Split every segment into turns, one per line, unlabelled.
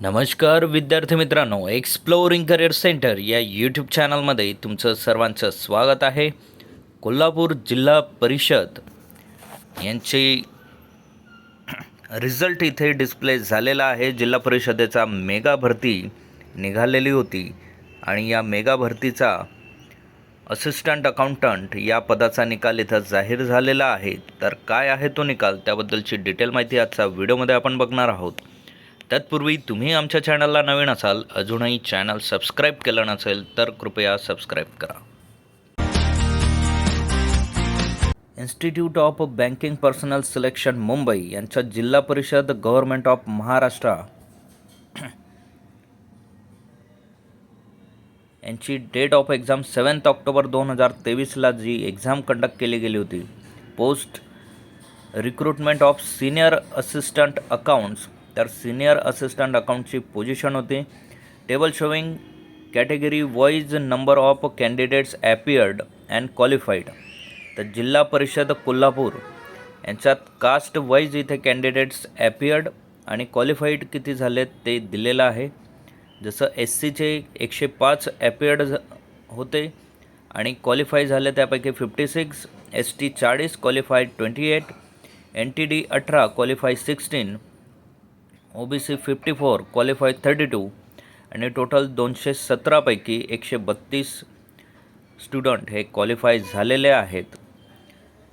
नमस्कार विद्यार्थी मित्रांनो एक्सप्लोरिंग करिअर सेंटर या यूट्यूब चॅनलमध्ये तुमचं सर्वांचं स्वागत आहे. कोल्हापूर जिल्हा परिषद यांची रिझल्ट इथे डिस्प्ले झालेला आहे. जिल्हा परिषदेचा मेगा भरती निघालेली होती आणि या मेगा भरतीचा असिस्टंट अकाउंटंट या पदाचा निकाल इथं जाहीर झालेला आहे. तर काय आहे तो निकाल? त्याबद्दलची डिटेल माहिती आजचा व्हिडिओमध्ये आपण बघणार आहोत. तत्पूर्वी तुम्ही आमच्या चॅनलला नवीन असाल अजूनही चॅनल सबस्क्राईब केलं नसेल तर कृपया सबस्क्राईब करा. Institute of banking personnel selection Mumbai यांच्या जिल्हा परिषद गव्हर्नमेंट ऑफ महाराष्ट्र यांची date of exam seventh October दोन हजार तेवीसला जी एक्झाम कंडक्ट केली गेली होती post recruitment of senior assistant accounts तर सिनियर असिस्टंट अकाउंटची पोझिशन होती. Table showing category wise number of candidates appeared and qualified तर जिल्हा परिषद कोल्हापूर यांच्यात कास्ट वाईज इथे कॅन्डिडेट्स ॲपियर्ड आणि क्वालिफाईड किती झालेत ते दिलेलं आहे. जसं एस सीचे एकशे पाच ॲपियर्ड होते आणि क्वालिफाय झाले त्यापैकी फिफ्टी सिक्स एस टी चाळीस qualified twenty eight N T D अठरा qualify sixteen O B C fifty four qualify thirty two आणि टोटल दोनशे सतरापैकी एकशे बत्तीस स्टुडंट हे क्वालिफाय झालेले आहेत.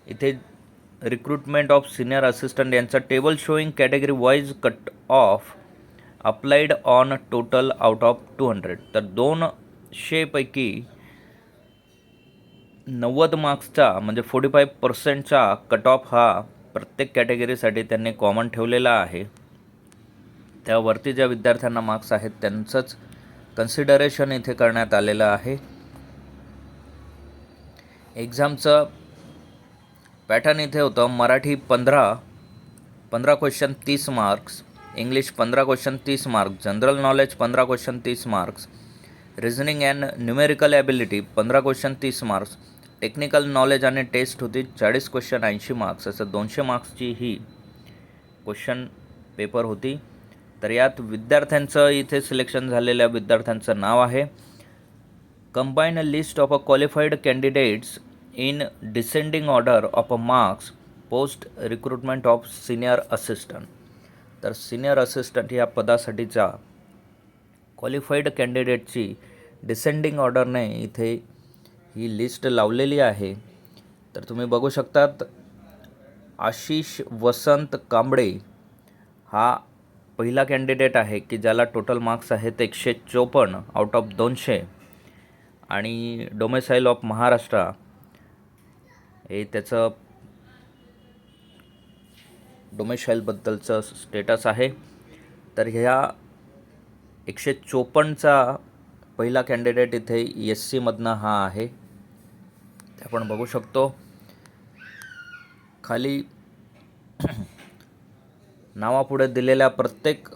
इथे रिक्रुटमेंट ऑफ सिनियर असिस्टंट यांचा table showing category wise cut off applied on total out of two hundred तर दोनशेपैकी नव्वद मार्क्सचा म्हणजे फोर्टी फाईव्ह पर्सेंटचा कट ऑफ हा प्रत्येक कॅटेगरीसाठी त्यांनी कॉमन ठेवलेला आहे. त्यावरती ज्या विद्यार्थ्यांना मार्क्स आहेत त्यांचंच कन्सिडरेशन इथे करण्यात आलेलं आहे. एक्झामचं पॅटर्न इथे होतं मराठी पंधरा पंधरा क्वेश्चन तीस मार्क्स इंग्लिश पंधरा क्वेश्चन तीस मार्क्स जनरल नॉलेज पंधरा क्वेश्चन तीस marks reasoning and numerical ability पंधरा क्वेश्चन तीस मार्क्स टेक्निकल नॉलेज आणि टेस्ट होती चाळीस क्वेश्चन ऐंशी मार्क्स असं दोनशे मार्क्सची ही क्वेश्चन पेपर होती. तर यात विद्यार्थ्यांचं इथे सिलेक्शन झालेल्या विद्यार्थ्यांचं नाव आहे. Combine list of a qualified candidates in descending order of a marks post recruitment of senior assistant तर सिनियर असिस्टंट या पदासाठीच्या क्वालिफाईड कॅन्डिडेटची डिसेंडिंग ऑर्डरने इथे ही लिस्ट लावलेली आहे. तर तुम्ही बघू शकतात आशिष वसंत कांबळे हा पहिला कॅन्डिडेट आहे की ज्याला टोटल मार्क्स आहेत एकशे चोपन्न आउट ऑफ दोनशे. आणि डोमेसाईल ऑफ महाराष्ट्र हे त्याचं डोमेशाईलबद्दलचं स्टेटस आहे. तर ह्या एकशे चोपन्नचा पहिला कॅन्डिडेट इथे एस सीमधनं हा आहे. ते आपण बघू शकतो. खाली नावापुढे दिलेल्या प्रत्येक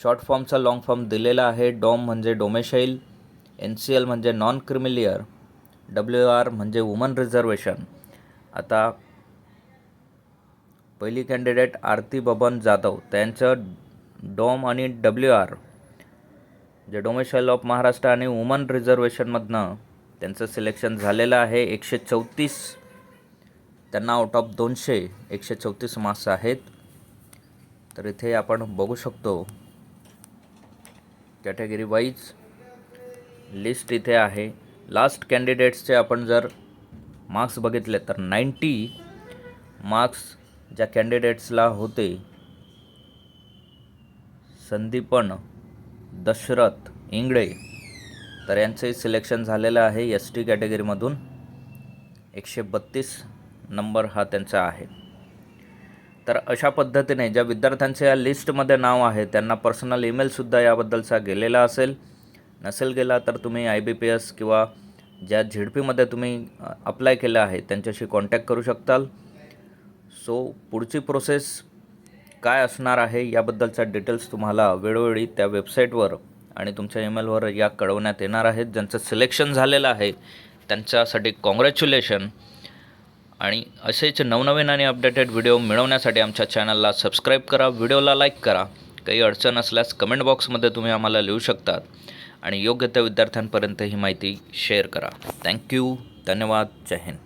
शॉर्ट फॉर्मचा लाँग फॉर्म दिलेला आहे. डॉम म्हणजे डोमेशाईल एन सी एल म्हणजे non creamy layer W R म्हणजे वुमन रिझर्वेशन आता पहिली कॅन्डिडेट आरती बबन जाधव. त्यांचं डॉम आणि W R J डोमेशाईल of Maharashtra आणि वुमन रिझर्वेशनमधनं त्यांचं सिलेक्शन झालेलं आहे. एकशे चौतीस त्यांना आउट ऑफ दोनशे एकशे चौतीस मार्क्स आहेत. तर इथे आपण बघू शकतो कॅटेगरी वाईज लिस्ट इथे आहे. लास्ट कॅन्डिडेट्सचे आपण जर मार्क्स बघितले तर नाईंटी मार्क्स ज्या कॅन्डिडेट्सला होते संदीपन दशरथ इंगळे तर यांचंही सिलेक्शन झालेलं आहे. एस टी कॅटेगरीमधून एकशे बत्तीस नंबर हा त्यांचा आहे. तर अशा पद्धतीने ज्या विद्यार्थ्यांचे या लिस्टमध्ये नाव आहे त्यांना पर्सनल ईमेलसुद्धा याबद्दलचा गेलेला असेल. नसेल गेला तर तुम्ही आय बी पी एस किंवा ज्या झेडपीमध्ये तुम्ही अप्लाय केलं आहे त्यांच्याशी कॉन्टॅक्ट करू शकताल. सो पुढची प्रोसेस काय असणार आहे याबद्दलच्या डिटेल्स तुम्हाला वेळोवेळी त्या वेबसाईटवर आणि तुमच्या ईमेलवर या कळवण्यात येणार आहेत. ज्यांचं सिलेक्शन झालेलं आहे त्यांच्यासाठी कॉंग्रॅच्युलेशन आणि असेच नवनवीन आणि अपडेटेड व्हिडिओ मिळवण्यासाठी आमच्या चॅनलला सबस्क्राईब करा व्हिडिओला लाईक करा. काही अडचण असल्यास कमेंट बॉक्समध्ये तुम्ही आम्हाला लिहू शकतात. आणि योग्य त्या विद्यार्थ्यांपर्यंत ही माहिती शेअर करा. थँक्यू धन्यवाद. जय हिंद.